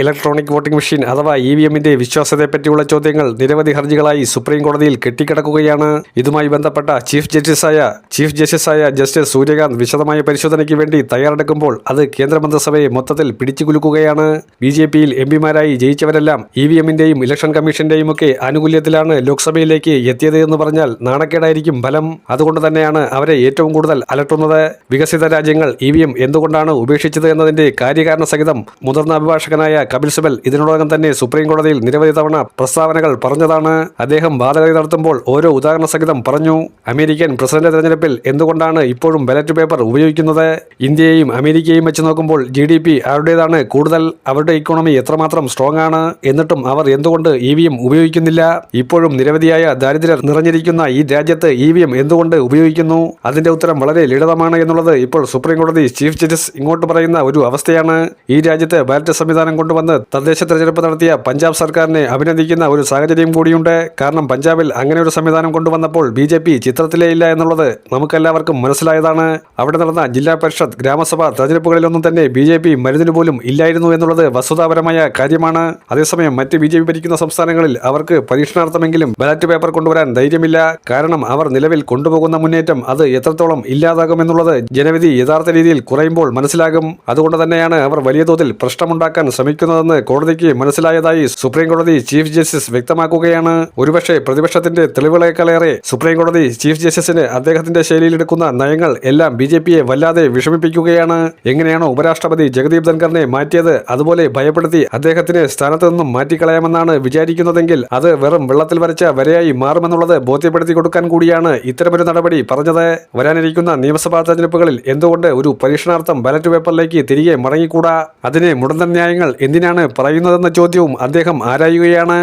Electronic voting machine അഥവാ E V എമ്മിന്റെ വിശ്വാസ്യതയെപ്പറ്റിയുള്ള ചോദ്യങ്ങൾ നിരവധി ഹർജികളായി സുപ്രീം കോടതിയിൽ കെട്ടിക്കിടക്കുകയാണ്. ഇതുമായി ബന്ധപ്പെട്ട ചീഫ് ജസ്റ്റിസായ ചീഫ് ജസ്റ്റിസായ ജസ്റ്റിസ് സൂര്യകാന്ത് വിശദമായ പരിശോധനയ്ക്ക് വേണ്ടി തയ്യാറെടുക്കുമ്പോൾ അത് കേന്ദ്രമന്ത്രിസഭയെ മൊത്തത്തിൽ പിടിച്ചുകുലുക്കുകയാണ്. ബി ജെ പിയിൽ എം പിമാരായി ജയിച്ചവരെല്ലാം ഇ വി എമ്മിന്റെയും ഇലക്ഷൻ കമ്മീഷന്റെയും ഒക്കെ ആനുകൂല്യത്തിലാണ് ലോക്സഭയിലേക്ക് എത്തിയത് എന്ന് പറഞ്ഞാൽ നാണക്കേടായിരിക്കും ഫലം. അതുകൊണ്ട് തന്നെയാണ് അവരെ ഏറ്റവും കൂടുതൽ അലട്ടുന്നത്. വികസിത രാജ്യങ്ങൾ ഇ വി എം എന്തുകൊണ്ടാണ് ഉപേക്ഷിച്ചത് എന്നതിന്റെ കാര്യകാരണ സഹിതം മുതിർന്ന അഭിഭാഷകനായ കപിൽ സിബൽ ഇതിനോടകം തന്നെ സുപ്രീം കോടതിയിൽ നിരവധി തവണ പ്രസ്താവനകൾ പറഞ്ഞതാണ്. അദ്ദേഹം വാദഗതി നടത്തുമ്പോൾ ഓരോ ഉദാഹരണ സഹിതം പറഞ്ഞു. അമേരിക്കൻ പ്രസിഡന്റ് തെരഞ്ഞെടുപ്പിൽ എന്തുകൊണ്ടാണ് ഇപ്പോഴും ബാലറ്റ് പേപ്പർ ഉപയോഗിക്കുന്നത്? ഇന്ത്യയെയും അമേരിക്കയെയും വെച്ച് നോക്കുമ്പോൾ ജി ഡി പി അവരുടേതാണ് കൂടുതൽ. അവരുടെ ഇക്കോണമി എത്രമാത്രം സ്ട്രോങ് ആണ്? എന്നിട്ടും അവർ എന്തുകൊണ്ട് ഇ വി എം ഉപയോഗിക്കുന്നില്ല? ഇപ്പോഴും നിരവധിയായ ദാരിദ്ര്യർ നിറഞ്ഞിരിക്കുന്ന ഈ രാജ്യത്ത് ഇ വി എം എന്തുകൊണ്ട് ഉപയോഗിക്കുന്നു? അതിന്റെ ഉത്തരം വളരെ ലളിതമാണ് എന്നുള്ളത് ഇപ്പോൾ സുപ്രീം കോടതി ചീഫ് ജസ്റ്റിസ് ഇങ്ങോട്ട് പറയുന്ന ഒരു അവസ്ഥയാണ്. ഈ രാജ്യത്ത് ബാലറ്റ് സംവിധാനം കൊണ്ടുവന്ന് തദ്ദേശ തെരഞ്ഞെടുപ്പ് നടത്തിയ പഞ്ചാബ് സർക്കാരിനെ അഭിനന്ദിക്കുന്ന ഒരു സാഹചര്യം കൂടിയുണ്ട്. കാരണം പഞ്ചാബിൽ അങ്ങനെ ഒരു സംവിധാനം കൊണ്ടുവന്നപ്പോൾ ബി ജെ പി ചിത്രത്തിലേ ഇല്ല എന്നുള്ളത് നമുക്കെല്ലാവർക്കും മനസ്സിലായതാണ്. അവിടെ നടന്ന ജില്ലാ പരിഷത്ത് ഗ്രാമസഭ തെരഞ്ഞെടുപ്പുകളിലൊന്നും തന്നെ ബി ജെ പി മരുന്നിന് പോലും ഇല്ലായിരുന്നു എന്നുള്ളത് വസ്തുതാപരമായ കാര്യമാണ്. അതേസമയം മറ്റ് ബി ജെ പി ഭരിക്കുന്ന സംസ്ഥാനങ്ങളിൽ അവർക്ക് പരീക്ഷണാർത്ഥമെങ്കിലും ബാലറ്റ് പേപ്പർ കൊണ്ടുവരാൻ ധൈര്യമില്ല. കാരണം അവർ നിലവിൽ കൊണ്ടുപോകുന്ന മുന്നേറ്റം അത് എത്രത്തോളം ഇല്ലാതാകുമെന്നുള്ളത് ജനവിധി യഥാർത്ഥ രീതിയിൽ കുറയുമ്പോൾ മനസ്സിലാകും. അതുകൊണ്ട് തന്നെയാണ് അവർ വലിയ തോതിൽ പ്രശ്നമുണ്ടാക്കാൻ ശ്രമിക്കുന്നതെന്ന് കോടതിക്ക് മനസ്സിലായതായി സുപ്രീം കോടതി ചീഫ് ജസ്റ്റിസ് വ്യക്തമാക്കുകയാണ്. ഒരുപക്ഷെ പ്രതിപക്ഷത്തിന്റെ തെളിവുകളേക്കാളേറെ സുപ്രീം കോടതി ചീഫ് ജസ്റ്റിസിന് അദ്ദേഹത്തിന്റെ ശൈലിയിലെടുക്കുന്ന നയങ്ങൾ എല്ലാം ബി ജെ പിയെ വല്ലാതെ വിഷമിപ്പിക്കുകയാണ്. എങ്ങനെയാണോ ഉപരാഷ്ട്രപതി ജഗദീപ് ധൻഖറിനെ മാറ്റിയത് അതുപോലെ ഭയപ്പെടുത്തി അദ്ദേഹത്തിന് സ്ഥാനത്ത് നിന്നും മാറ്റിക്കളയാമെന്നാണ് വിചാരിക്കുന്നതെങ്കിൽ അത് വെറും വെള്ളത്തിൽ വരച്ച വരയായി മാറുമെന്നുള്ളത് ബോധ്യപ്പെടുത്തി കൊടുക്കാൻ കൂടിയാണ് ഇത്തരമൊരു നടപടി പറഞ്ഞത്. വരാനിരിക്കുന്ന നിയമസഭാ തെരഞ്ഞെടുപ്പുകളിൽ എന്തുകൊണ്ട് ഒരു പരീക്ഷണാർത്ഥം ബാലറ്റ് പേപ്പറിലേക്ക് തിരികെ മടങ്ങിക്കൂടാ? അതിനെ മുടന്തൻ ന്യായങ്ങൾ എന്തിനാണ് പറയുന്നതെന്ന ചോദ്യവും അദ്ദേഹം ആരായുകയാണ്?